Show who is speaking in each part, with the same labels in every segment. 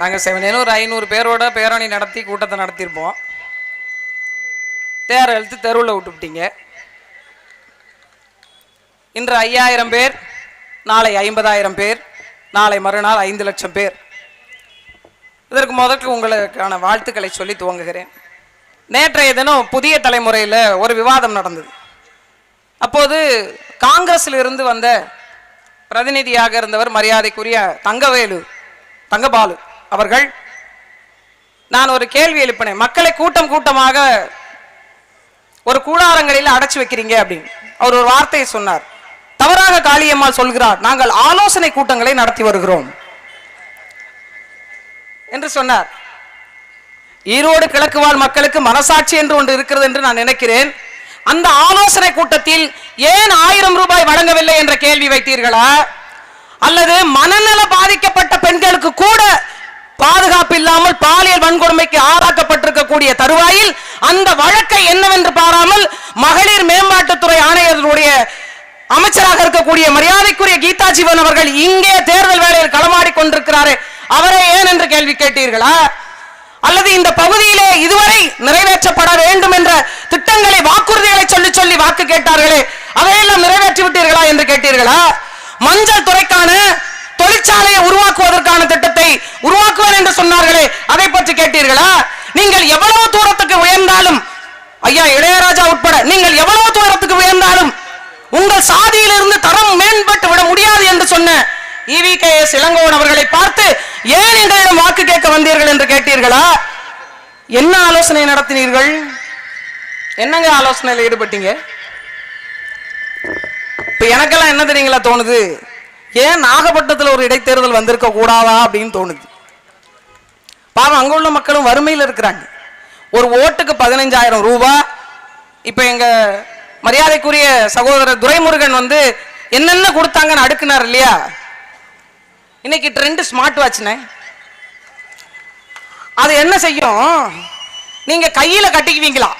Speaker 1: நாங்கள் செவனேன்னு ஒரு ஐநூறு பேரோட பேரணி நடத்தி கூட்டத்தை நடத்தியிருப்போம். தேரை எழுத்து தெருவில் விட்டுவிட்டீங்க இன்று ஐயாயிரம் பேர் நாளை ஐம்பதாயிரம் பேர் நாளை மறுநாள் ஐந்து லட்சம் பேர். இதற்கு முதற்கு உங்களுக்கான வாழ்த்துக்களை சொல்லி துவங்குகிறேன். நேற்றைய தினம் புதிய தலைமுறையில் ஒரு விவாதம் நடந்தது. அப்போது காங்கிரஸில் இருந்து வந்த பிரதிநிதியாக இருந்தவர் மரியாதைக்குரிய தங்கவேலு தங்கபாலு. அவர்கள் நான் ஒரு கேள்வி எழுப்பினேன். மக்களை கூட்டம் கூட்டமாக ஒரு கூடாரங்களில் அடைச்சி வைக்கிறீங்க அப்படின்னு. அவர் ஒரு வார்த்தையை சொன்னார். தவறாக காளியம்மாள் சொல்கிறார் நாங்கள் ஆலோசனை கூட்டங்களை நடத்தி வருகிறோம். என்று சொன்னார். ஈரோடு கிழக்கு வாழ் மக்களுக்கு மனசாட்சி என்று ஒன்று இருக்கிறது என்று நான் நினைக்கிறேன். அந்த ஆலோசனை கூட்டத்தில் ஏன் ஆயிரம் ரூபாய் வழங்கவில்லை என்ற கேள்வி வைத்தீர்களா? அல்லது மனநல பாதிக்கப்பட்ட பெண்களுக்கு கூட பாதுகாப்பு இல்லாமல் பாலியல் வன்கொடுமைக்கு ஆளாக்கப்பட்டிருக்கக்கூடிய தருவாயில் அந்த வழக்கை என்னவென்று பாராமல் மகளிர் மேம்பாட்டுத்துறை ஆணையர்களுடைய அமைச்சராக இருக்கக்கூடிய மரியாதைக்குரிய கீதா ஜீவன் அவர்கள் இங்கே தேர்தல் வேலையில் களமாடி கொண்டிருக்கிறாரே அவரை ஏன் என்று கேள்வி கேட்டீர்களா? அல்லது இந்த பகுதியிலே இதுவரை நிறைவேற்றப்பட வேண்டும் என்ற திட்டங்களை வாக்குறுதிகளை சொல்லி சொல்லி வாக்கு கேட்டார்களே அதையெல்லாம் நிறைவேற்றி விட்டீர்களா என்று கேட்டீர்களா? மஞ்சள் துறைக்கான தொழிற்சாலையை உருவாக்குவதற்கான திட்டத்தை உருவாக்குவேன் என்று சொன்னார்களே அதை பற்றி கேட்டீர்களா? நீங்கள் எவ்வளவு தூரத்துக்கு உயர்ந்தாலும் ஐயா இளையராஜா உட்பட நீங்கள் எவ்வளவு தூரத்துக்கு உயர்ந்தாலும் உங்கள் சாதியிலிருந்து தரம் மேம்பட்டு விட முடியாது என்று சொன்ன இவி கே எஸ் இளங்கோவன் அவர்களை பார்த்து ஏன் எங்களிடம் வாக்கு கேட்க வந்தீர்கள் என்று கேட்டீர்களா? என்ன ஆலோசனை நடத்தினீர்கள்? என்னங்க ஆலோசனையில் ஈடுபட்டீங்க? இப்ப எனக்கெல்லாம் என்ன தெரியுங்களா தோணுது? ஏன் நாகப்பட்டினத்தில் ஒரு இடைத்தேர்தல் வந்திருக்க கூடாதா அப்படின்னு தோணுது. பாவம் அங்கே உள்ள மக்களும் வறுமையில் இருக்கிறாங்க. ஒரு ஓட்டுக்கு பதினைஞ்சாயிரம் ரூபா இப்போ எங்கள் மரியாதைக்குரிய சகோதரர் துரைமுருகன் வந்து என்னென்ன கொடுத்தாங்கன்னு அடுக்குனார் இல்லையா? இன்னைக்கு ட்ரெண்டு ஸ்மார்ட் வாட்ச்னே அது என்ன செய்யும்? நீங்கள் கையில் கட்டிக்குவீங்களா?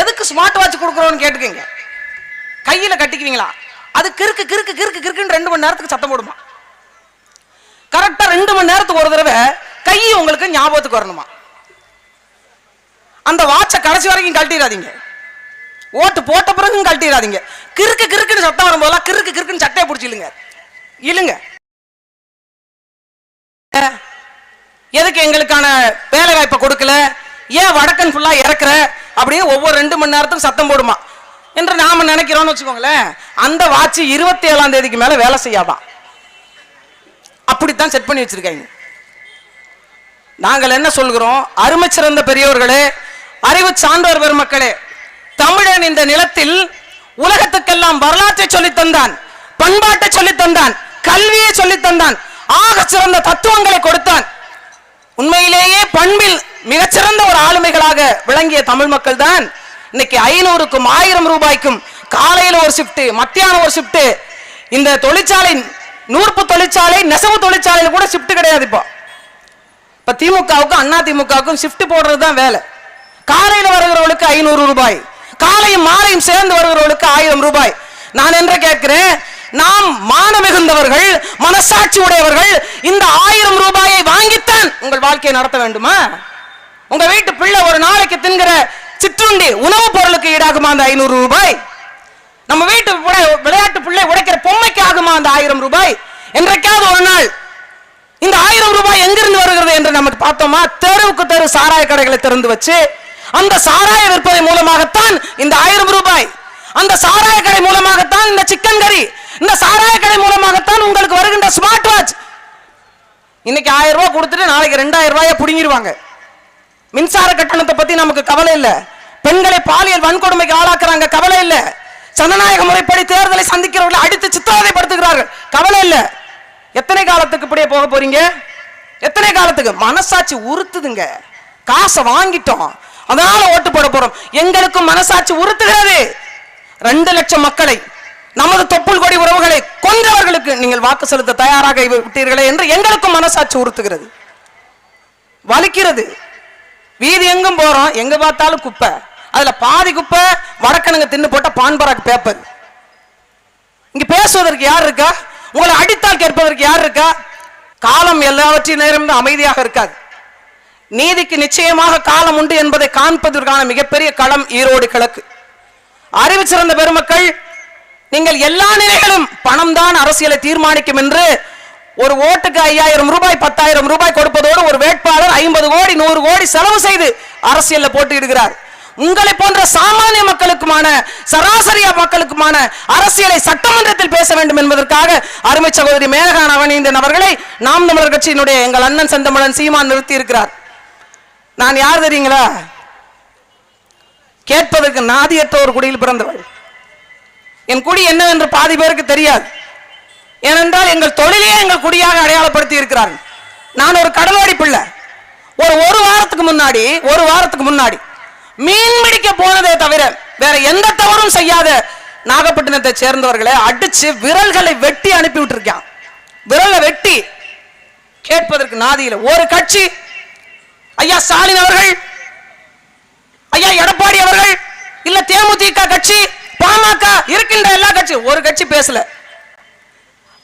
Speaker 1: எதுக்கு ஸ்மார்ட் வாட்ச் கொடுக்குறோன்னு கேட்டுக்கோங்க. கையில் கட்டிக்குவீங்களா? அது கிறுக்கு கிறுக்கு கிறுக்கு கிறுக்குன்னு ரெண்டு மணி நேரத்துக்கு சத்தம் போடுமா? கரெக்டா ரெண்டு மணி நேரத்துக்கு ஒரு தடவை கை உங்களுக்கு ஞாபகத்துக்கு வரணுமா? அந்த வாட்சை கடைசி வரைக்கும் கழட்டிடாதீங்க. ஓட்டு போட்ட பிறகும் கழட்டிடாதீங்க. கிறுக்கு கிறுக்குன்னு சத்தம் வரும்போதெல்லாம் கிறுக்கு கிறுக்குன்னு சட்டையை பிடிச்சி இழுங்க. இழுங்க. எதுக்கு எங்களுக்கான வேலை வாய்ப்பை கொடுக்கல? ஏன் வடக்கன் ஃபுல்லாக இறக்குற? அப்படின்னு ஒவ்வொரு ரெண்டு மணி நேரத்துக்கும் சத்தம் போடுமா? என்று நாம நினைக்கிறோம்னு வச்சுக்கோங்களேன் அந்த வாட்ச் இருபத்தி ஏழாம் தேதிக்கு மேல வேலை செய்யாதான். அப்படித்தான் செட் பண்ணி வச்சிருக்காங்க. நாங்கள் என்ன சொல்கிறோம்? அருமை சிறந்த பெரியோர்களே அறிவு சான்றோர் பெருமக்களே தமிழன் இந்த நிலத்தில் உலகத்துக்கெல்லாம் வரலாற்றை சொல்லி தந்தான் பண்பாட்டை சொல்லி தந்தான் கல்வியை சொல்லி தந்தான் ஆக சிறந்த தத்துவங்களை கொடுத்தான். உண்மையிலேயே பண்பில் மிகச்சிறந்த ஒரு ஆளுமைகளாக விளங்கிய தமிழ் மக்கள் தான் இன்னைக்கு ஐநூறுக்கும் ஆயிரம் ரூபாய்க்கும் காலையில ஒரு ஷிஃப்ட் மத்தியானம் ஒரு ஷிஃப்ட் இந்த தொழிற்சாலை நூற்பு தொழிற்சாலை நெசவு தொழிற்சாலையில் கூட ஷிஃப்ட் கிடையாது இப்போ. இப்போ திமுகவுக்கும் அண்ணா திமுகவுக்கும் ஷிஃப்ட் போடுறது தான் வேலை. காலையில் வருகிறவளுக்கு ஐநூறு ரூபாய். காலையும் மாலையும் சேர்ந்து வருகிறவளுக்கு ஆயிரம் ரூபாய். நான் என்ன கேட்கிறேன் நாம் மான மிகுந்தவர்கள் மனசாட்சி உடையவர்கள் இந்த ஆயிரம் ரூபாயை வாங்கித்தான் உங்கள் வாழ்க்கையை நடத்த வேண்டுமா? உங்க வீட்டு பிள்ளை ஒரு நாளைக்கு தின்கிற சிற்றுண்டி உணவுப் பொருளுக்கு ஈடாகுமா அந்த ஐநூறு ரூபாய்? நம்ம வீட்டு விளையாட்டு பிள்ளை உடைக்கிற பொம்மைக்கு ஆகுமா அந்த ஆயிரம் ரூபாய்? என்றைக்காவது ஒரு நாள் இந்த ஆயிரம் ரூபாய் எங்கிருந்து வருகிறது என்று நமக்கு பார்த்தோமா? தெருவுக்கு தெரு சாராய கடைகளை திறந்து வச்சு அந்த சாராய விற்பனை மூலமாகத்தான் இந்த ஆயிரம் ரூபாய். அந்த சாராய கடை மூலமாகத்தான் இந்த சிக்கன் கறி இந்த சாராய கடை மூலமாகத்தான் உங்களுக்கு வருகின்ற ஸ்மார்ட் வாட்ச் இன்னைக்கு ஆயிரம் ரூபாய் கொடுத்துட்டு நாளைக்கு ரெண்டாயிரம் ரூபாயை புடுங்கிடுவாங்க மின்சார கட்டணத்தை பத்தி நமக்கு கவலை இல்லை. பெண்களை பாலியல் வன்கொடுமைக்கு ஆளாக்குறாங்க. கவலை இல்ல. ஜனநாயக முறைப்படி தேர்தலை சந்திக்கிறவர்களை அடித்து சித்திரவதைப்படுத்துகிறார்கள். கவலை இல்ல. எத்தனை காலத்துக்கு இப்படியே போக போறீங்க? எத்தனை காலத்துக்கு? மனசாட்சி உறுத்துதுங்க. காசை வாங்கிட்டோம். அதனால ஓட்டு போட போறோம். எங்களுக்கும் மனசாட்சி உறுத்துகிறது. ரெண்டு லட்சம் மக்களை நமது தொப்புள் கொடி உறவுகளை கொன்றவர்களுக்கு நீங்கள் வாக்கு செலுத்த தயாராக விட்டீர்களே என்று எங்களுக்கும் மனசாட்சி உறுத்துகிறது. வலிக்கிறது. வீதி எங்கும் போறோம். எங்க பார்த்தாலும் குப்பை. அதுல பாதி குப்பை வடக்கனுங்க தின்னு போட்ட பான்பராக் பேப்பர் இங்க பேசுவதற்கு யார் இருக்கா? உங்களை அடித்தால் கேட்பதற்கு யார் இருக்கா? காலம் எல்லாவற்றின் நேரம் அமைதியாக இருக்காது. நீதிக்கு நிச்சயமாக காலம் உண்டு என்பதை காண்பதற்கான மிகப்பெரிய களம் ஈரோடு கிழக்கு. அறிவு சிறந்த பெருமக்கள் நீங்கள் எல்லா நிலைகளும் பணம் தான் அரசியலை தீர்மானிக்கும் என்று ஒரு ஓட்டுக்கு ஐயாயிரம் ரூபாய் பத்தாயிரம் ரூபாய் கொடுப்பதோடு ஒரு வேட்பாளர் ஐம்பது கோடி நூறு கோடி செலவு செய்து அரசியலில் போட்டியிடுகிறார். உங்களை போன்ற சாமானிய மக்களுக்குமான சராசரியா மக்களுக்குமான அரசியலை சட்டமன்றத்தில் பேச வேண்டும் என்பதற்காக அருமை சகோதரி மேனகா நவநீந்தன் அவர்களை நாம் தமிழர் கட்சியினுடைய எங்கள் அண்ணன் செந்தமிழன் சீமான் நிறுத்தி இருக்கிறார் நான் யார் தெரியுங்களா? கேட்பதற்கு நாதியற்ற ஒரு குடியில் பிறந்தவள். என் குடி என்னவென்று பாதி பேருக்கு தெரியாது. ஏனென்றால் எங்கள் தொழிலே எங்கள் குடியாக அடையாளப்படுத்தி இருக்கிறார்கள். நான் ஒரு கடலோடி பிள்ளை. ஒரு ஒரு வாரத்துக்கு முன்னாடி ஒரு வாரத்துக்கு முன்னாடி மீன் பிடிக்க போனதே தவிர வேற எந்த தவறும் செய்யாத நாகப்பட்டினத்தை சேர்ந்தவர்களை அடிச்சு விரல்களை வெட்டி அனுப்பி விட்டுருக்கான். விரலை வெட்டி கேட்பதற்கு நாதியில் ஒரு கட்சி ஐயா ஸ்டாலின் அவர்கள் ஐயா எடப்பாடி அவர்கள் இல்ல தேமுதிக கட்சி பாமக இருக்கின்ற எல்லா கட்சி ஒரு கட்சி பேசல.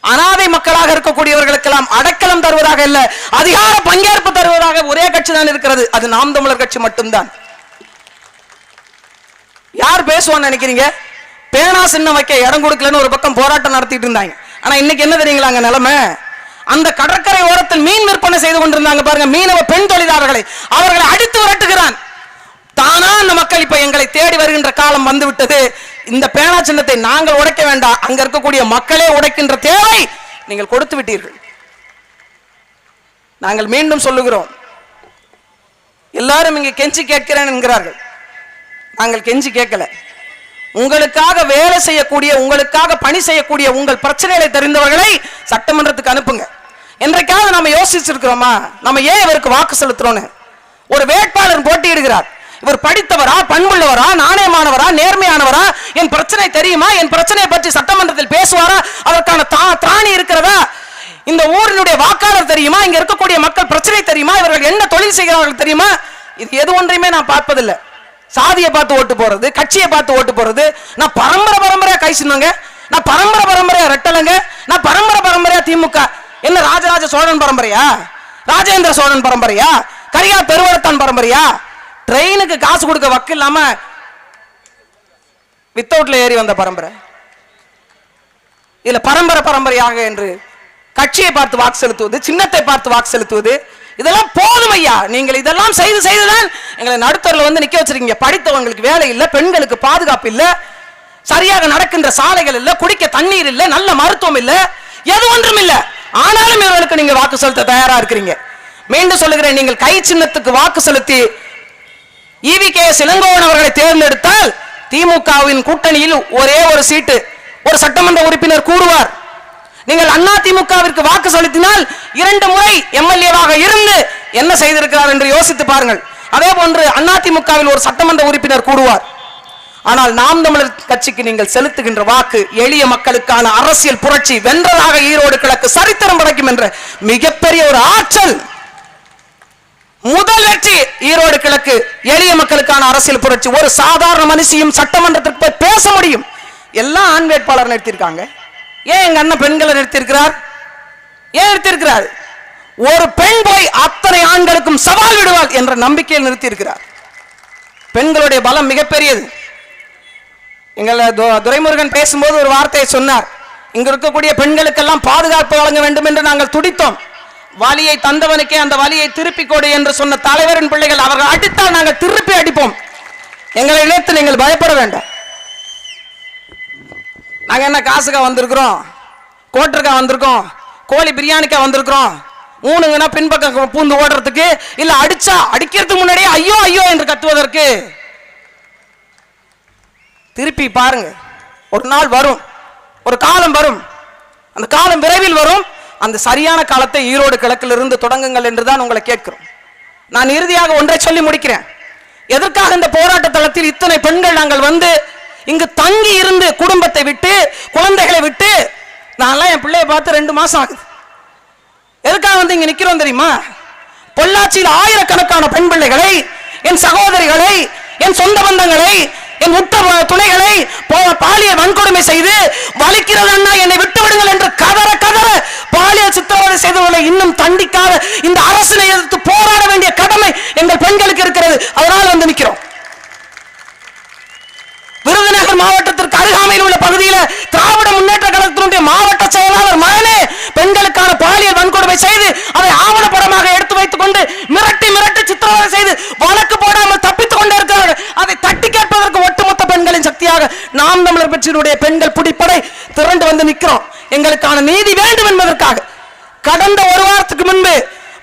Speaker 1: அனாதை மக்களாக இருக்கக்கூடியவர்களுக்கெல்லாம் அடைக்கலம் தருவதாக இல்ல அதிகார பங்கேற்பு தருவதாக ஒரே கட்சி தான் இருக்கிறது. அது நாம் தமிழர் கட்சி மட்டும்தான். யார் பேசுவான்னு நினைக்கிறீங்க? பேனா சின்ன வைக்க இடம் கொடுக்கலன்னு ஒரு பக்கம் போராட்டம் நடத்திட்டு இருந்தாங்க. ஆனா இன்னைக்கு என்ன தெரியுங்களாங்க நிலைமை? அந்த கடற்கரை ஓரத்தில் மீன் விற்பனை செய்து கொண்டிருந்தாங்க பாருங்க மீனவ பெண் தொழிலாளர்களை. அவர்களை அடித்து விரட்டுகிறான். தானா அந்த மக்கள் இப்ப எங்களை தேடி வருகின்ற காலம் வந்து விட்டது இந்த பேனா சின்னத்தை நாங்கள் உடைக்க வேண்டாம். அங்க இருக்கக்கூடிய மக்களே உடைக்கின்ற தேவை நீங்கள் கொடுத்து விட்டீர்கள். நாங்கள் மீண்டும் சொல்லுகிறோம். எல்லாரும் இங்க கெஞ்சி கேட்கிறேன் என்கிறார்கள். நாங்கள் கெஞ்சி கேட்கல. உங்களுக்காக வேலை செய்யக்கூடிய உங்களுக்காக பணி செய்யக்கூடிய உங்கள் பிரச்சனைகளை தெரிந்தவர்களை சட்டமன்றத்துக்கு அனுப்புங்க. என்றைக்காவது நம்ம யோசிச்சிருக்கிறோமா? நம்ம ஏன் இவருக்கு வாக்கு செலுத்துறோம்னு? ஒரு வேட்பாளர் போட்டியிடுகிறார். இவர் படித்தவரா பண்புள்ளவரா நாணயமானவரா நேர்மையானவரா? என் பிரச்சனை தெரியுமா? என் பிரச்சனையை பற்றி சட்டமன்றத்தில் பேசுவாரா? அதற்கான தா- திராணி இருக்கிறதா? இந்த ஊரினுடைய வாக்காளர் தெரியுமா? இங்க இருக்கக்கூடிய மக்கள் பிரச்சனை தெரியுமா? இவர்கள் என்ன தொழில் செய்கிறார்கள் தெரியுமா? இது எது ஒன்றையுமே நான் பார்ப்பதில்லை. சாதியை பார்த்து ஓட்டு போறது கட்சியை பார்த்து ஓட்டு போறது. நான் பரம்பரை பரம்பரையா கை சின்னங்க நான் பரம்பரை பரம்பரையா ரெட்டலங்க. நான் பரம்பரை பரம்பரையா திமுக. என்ன ராஜராஜ சோழன் பரம்பரையா? ராஜேந்திர சோழன் பரம்பரையா? கரியா பெருவரத்தான் பரம்பரையா? ட்ரெயினுக்கு காசு கொடுக்க வக்கு இல்லாம வித்தவுட்ல ஏறி வந்த பரம்பரை. இதுல பரம்பரை பரம்பரையாக என்று கட்சியை பார்த்து வாக்கு செலுத்துவது சின்னத்தை பார்த்து வாக்கு செலுத்துவது இதெல்லாம் போதும் ஐயா. நீங்கள் இதெல்லாம் செய்து செய்துதான் எங்களை நடுத்தரில் வந்து நிக்க வச்சிருக்கீங்க. படித்தவங்களுக்கு வேலை இல்ல பெண்களுக்கு பாதுகாப்பு இல்ல சரியாக நடக்கின்ற சாலைகள் இல்லை குடிக்க தண்ணீர் இல்லை நல்ல மருத்துவம் இல்லை எது ஒன்றும் இல்ல. ஆனாலும் இவர்களுக்கு நீங்க வாக்கு செலுத்த தயாரா இருக்கிறீங்க. மீண்டும் சொல்லுகிறேன் நீங்கள் கை சின்னத்துக்கு வாக்கு செலுத்தி இவி கே இளங்கோவன் அவர்களை தேர்ந்தெடுத்தால் திமுகவின் கூட்டணியில் ஒரே ஒரு சீட்டு ஒரு சட்டமன்ற உறுப்பினர் கூடுவார். நீங்கள் அண்ணா திமுகவிற்கு வாக்கு செலுத்தினால் இரண்டு முறை எம்எல்ஏவாக இருந்து என்ன செய்திருக்கிறார் என்று யோசித்து பாருங்கள். அதே போன்று அதிமுகவில் ஒரு சட்டமன்ற உறுப்பினர் கூடுவார். ஆனால் நாம் தமிழர் கட்சிக்கு நீங்கள் செலுத்துகின்ற வாக்கு எளிய மக்களுக்கான அரசியல் புரட்சி வென்றதாக ஈரோடு கிழக்கு சரித்திரம் படைக்கும் என்ற மிகப்பெரிய ஒரு ஆற்றல். முதல் வெற்றி ஈரோடு கிழக்கு எளிய மக்களுக்கான அரசியல் புரட்சி. ஒரு சாதாரண மனுஷியும் சட்டமன்றத்திற்கு போய் பேச முடியும். எல்லாம் ஆண் வேட்பாளர் நிறுத்தியிருக்காங்க. ஏன் எங்க அண்ணன் பெண்களை நிறுத்தியிருக்கிறார்? ஏன் நிறுத்தியிருக்கிறார்? ஒரு பெண் போய் அத்தனை ஆண்களுக்கும் சவால் விடுவாள் என்ற நம்பிக்கையில் நிறுத்தியிருக்கிறார். பெண்களுடைய பலம் மிகப்பெரியது. எங்களை து- துரைமுருகன் பேசும்போது ஒரு வார்த்தையை சொன்னார். இங்க இருக்கக்கூடிய பெண்களுக்கெல்லாம் பாதுகாப்பு வழங்க வேண்டும் என்று நாங்கள் துடித்தோம். வலியை தந்தவனுக்கே அந்த வலியை திருப்பி கொடு என்று சொன்ன தலைவரின் பிள்ளைகள் அவர்கள் அடித்தால் நாங்கள் திருப்பி அடிப்போம். எங்களை இணைத்து நீங்கள் பயப்பட வேண்டாம். நாங்கள் என்ன காசுக்கா வந்திருக்கிறோம்? கோட்டருக்கா வந்திருக்கோம்? கோழி பிரியாணிக்கா வந்திருக்கிறோம்? ஊனுங்கன்னா பின்பக்கம் பூந்து ஓடுறதுக்கு இல்லை அடிச்சா அடிக்கிறதுக்கு முன்னாடியே ஐயோ ஐயோ என்று கத்துவதற்கு. திருப்பி பாருங்க. ஒரு நாள் வரும். ஒரு காலம் வரும். அந்த காலம் விரைவில் வரும். அந்த சரியான காலத்தை ஈரோடு கிழக்கிலிருந்து தொடங்குங்கள் என்று தான் உங்களை கேட்கிறோம். நான் இறுதியாக ஒன்றை சொல்லி முடிக்கிறேன். எதற்காக இந்த போராட்ட தளத்தில் இத்தனை பெண்கள் நாங்கள் வந்து இங்கு தங்கி இருந்து குடும்பத்தை விட்டு குழந்தைகளை விட்டு நான்லாம் என் பிள்ளைய பார்த்து ரெண்டு மாசம் ஆகுது. எதுக்காக வந்து இங்க நிக்கிறோம் தெரியுமா? பொள்ளாச்சியில் ஆயிரக்கணக்கான பெண் பிள்ளைகளை என் சகோதரிகளை என் சொந்த பந்தங்களை என் உற்ற துணைகளை போ- பாலியல் வன்கொடுமை செய்து வலிக்கிறது அண்ணா என்னை விட்டு விடுங்கள் என்று கதற கதற பாலியல் சித்திரவதை செய்தவர்களை இன்னும் தண்டிக்காத இந்த அரசினை எதிர்த்து போராட வேண்டிய கடமை எங்கள் பெண்களுக்கு இருக்கிறது. அதனால் வந்து நிற்கிறோம் விருதுநகர் மாவட்டத்திற்கு அருகாமையில் உள்ள பகுதியில் திராவிட முன்னேற்ற கழகத்தினுடைய மாவட்ட செயலாளர் மகனே பெண்களுக்கான பாலியல் வன்கொடுமை செய்து அதை ஆவணப்படமாக எடுத்து வைத்துக் கொண்டு மிரட்டி மிரட்டி சித்திரவதை செய்து வழக்கு போடாமல் தப்பித்துக் கொண்டே இருக்கிறார்கள். அதை தட்டி கேட்பதற்கு ஒட்டுமொத்த பெண்களின் சக்தியாக நாம் தமிழர் கட்சியினுடைய பெண்கள் பிடிப்படை திரண்டு வந்து நிற்கிறோம். எங்களுக்கான நீதி வேண்டும் என்பதற்காக. கடந்த ஒரு வாரத்துக்கு முன்பு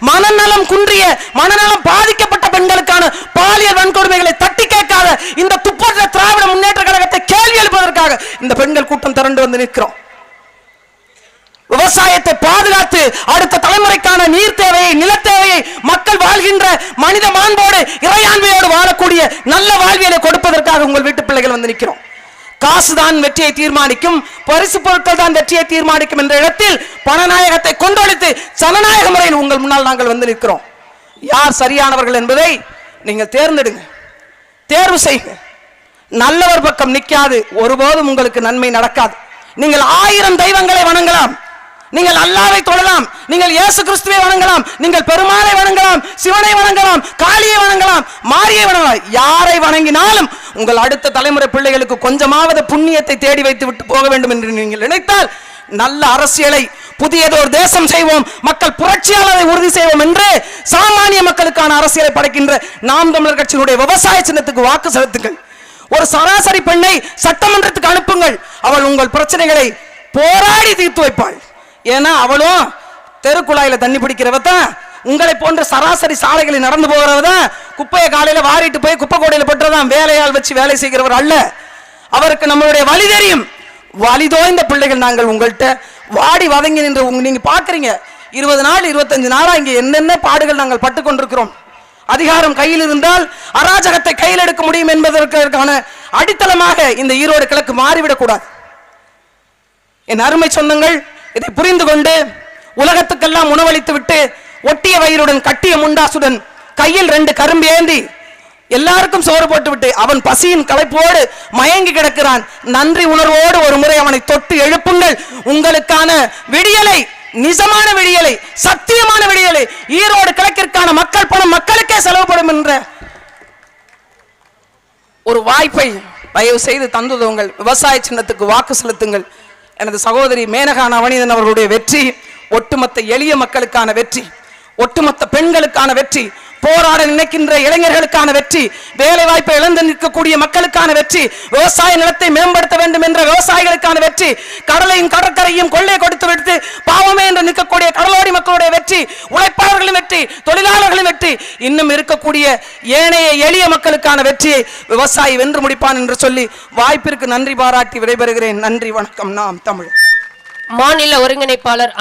Speaker 1: மனநலம் குன்றிய மனநலம் பாதிக்கப்பட்ட பெண்களுக்கான பாலியல் வன்கொடுமைகளை தட்டி கேட்காத இந்த துப்பற்ற திராவிட முன்னேற்ற கழகத்தை கேள்வி எழுப்பதற்காக இந்த பெண்கள் கூட்டம் திரண்டு வந்து நிற்கிறோம். விவசாயத்தை பாதுகாத்து அடுத்த தலைமுறைக்கான நீர் தேவையை நிலத்தேவையை மக்கள் வாழ்கின்ற மனித மாண்போடு இறையாண்மையோடு வாழக்கூடிய நல்ல வாழ்வியலை கொடுப்பதற்காக உங்கள் வீட்டு பிள்ளைகள் வந்து நிற்கிறோம். காசுதான் வெற்றியை தீர்மானிக்கும் பரிசு பொருட்கள் தான் வெற்றியை தீர்மானிக்கும் என்ற இடத்தில் பணநாயகத்தை கொண்டொழித்து ஜனநாயக முறையில் உங்கள் முன்னால் நாங்கள் வந்து நிற்கிறோம். யார் சரியானவர்கள் என்பதை நீங்கள் தேர்ந்தெடுங்க. தேர்வு செய்யுங்க. நல்லவர் பக்கம் நிற்காது. ஒருபோதும் உங்களுக்கு நன்மை நடக்காது. நீங்கள் ஆயிரம் தெய்வங்களை வணங்கலாம். நீங்கள் அல்லாவை தொழலாம் நீங்கள் இயேசு கிறிஸ்துவை வணங்கலாம். நீங்கள் பெருமாளை வணங்கலாம் சிவனை வணங்கலாம் காளியை வணங்கலாம் மாரியை வணங்கலாம். யாரை வணங்கினாலும் உங்கள் அடுத்த தலைமுறை பிள்ளைகளுக்கு கொஞ்சமாவது புண்ணியத்தை தேடி வைத்து விட்டு போக வேண்டும் என்று நீங்கள் நினைத்தால் நல்ல அரசியலை புதியதோர் தேசம் செய்வோம் மக்கள் புரட்சியாளரை உறுதி செய்வோம் என்று சாமானிய மக்களுக்கான அரசியலை படைக்கின்ற நாம் தமிழர் கட்சியினுடைய விவசாய சின்னத்துக்கு வாக்கு செலுத்துங்கள். ஒரு சராசரி பெண்ணை சட்டமன்றத்துக்கு அனுப்புங்கள். அவள் உங்கள் பிரச்சனைகளை போராடி தீர்த்து வைப்பாள். ஏன்னா அவளும் தெருக்குழாயில தண்ணி பிடிக்கிறவ தான் உங்களை போன்ற சராசரி சாலைகளில் நடந்து போகிறவ தான் குப்பையை காலையில் வாரிட்டு போய் குப்பை கோடையில் போட்டுறதான் வேலையால் வச்சு வேலை செய்கிறவர் அல்ல. அவருக்கு நம்மளுடைய வழி தெரியும். வலிதோய்ந்த பிள்ளைகள் நாங்கள் உங்கள்கிட்ட வாடி வதங்கி நின்று உங்க நீங்கள் பார்க்குறீங்க இருபது நாள் இருபத்தஞ்சு நாளாக இங்கே என்னென்ன பாடுகள் நாங்கள் பட்டு கொண்டிருக்கிறோம். அதிகாரம் கையில் இருந்தால் அராஜகத்தை கையில் எடுக்க முடியும் என்பதற்கான அடித்தளமாக இந்த ஈரோடு கிழக்கு மாறிவிடக்கூடாது. என் அருமை சொந்தங்கள் இதை புரிந்து கொண்டு உலகத்துக்கெல்லாம் உணவளித்து விட்டு ஒட்டிய வயிறுடன் கட்டிய முண்டாசுடன் கையில் ரெண்டு கரும்பு ஏந்தி எல்லாருக்கும் சோறு போட்டு விட்டு அவன் பசியின் களைப்போடு மயங்கி கிடக்கிறான். நன்றி உணர்வோடு ஒரு முறை அவனை தொட்டு எழுப்புங்கள். உங்களுக்கான விடியலை நிஜமான விடியலை சத்தியமான விடியலை ஈரோடு கிழக்கிற்கான மக்கள் பணம் மக்களுக்கே செலவுப்படும் என்ற ஒரு வாய்ப்பை தயவு செய்து தந்துதவுங்கள் விவசாய சின்னத்துக்கு வாக்கு செலுத்துங்கள். எனது சகோதரி மேனகா நவநீதன் அவர்களுடைய வெற்றி ஒட்டுமொத்த எளிய மக்களுக்கான வெற்றி ஒட்டுமொத்த பெண்களுக்கான வெற்றி போராட நினைக்கின்ற இளைஞர்களுக்கான வெற்றி வேலை வாய்ப்பை இழந்து நிற்கக்கூடிய மக்களுக்கான வெற்றி விவசாய நிலத்தை மேம்படுத்த வேண்டும் என்ற விவசாயிகளுக்கான வெற்றி கடலையும் கடற்கரையும் கொள்ளை கொடுத்து விடுத்து பாவமே என்று நிற்கக்கூடிய கடலோடி மக்களுடைய வெற்றி உழைப்பாளர்களின் வெற்றி தொழிலாளர்களின் வெற்றி இன்னும் இருக்கக்கூடிய ஏனைய எளிய மக்களுக்கான வெற்றியை விவசாயி வென்று முடிப்பான் என்று சொல்லி வாய்ப்பிற்கு நன்றி பாராட்டி விடைபெறுகிறேன். நன்றி வணக்கம். நாம் தமிழ்.
Speaker 2: மாநில ஒருங்கிணைப்பாளர்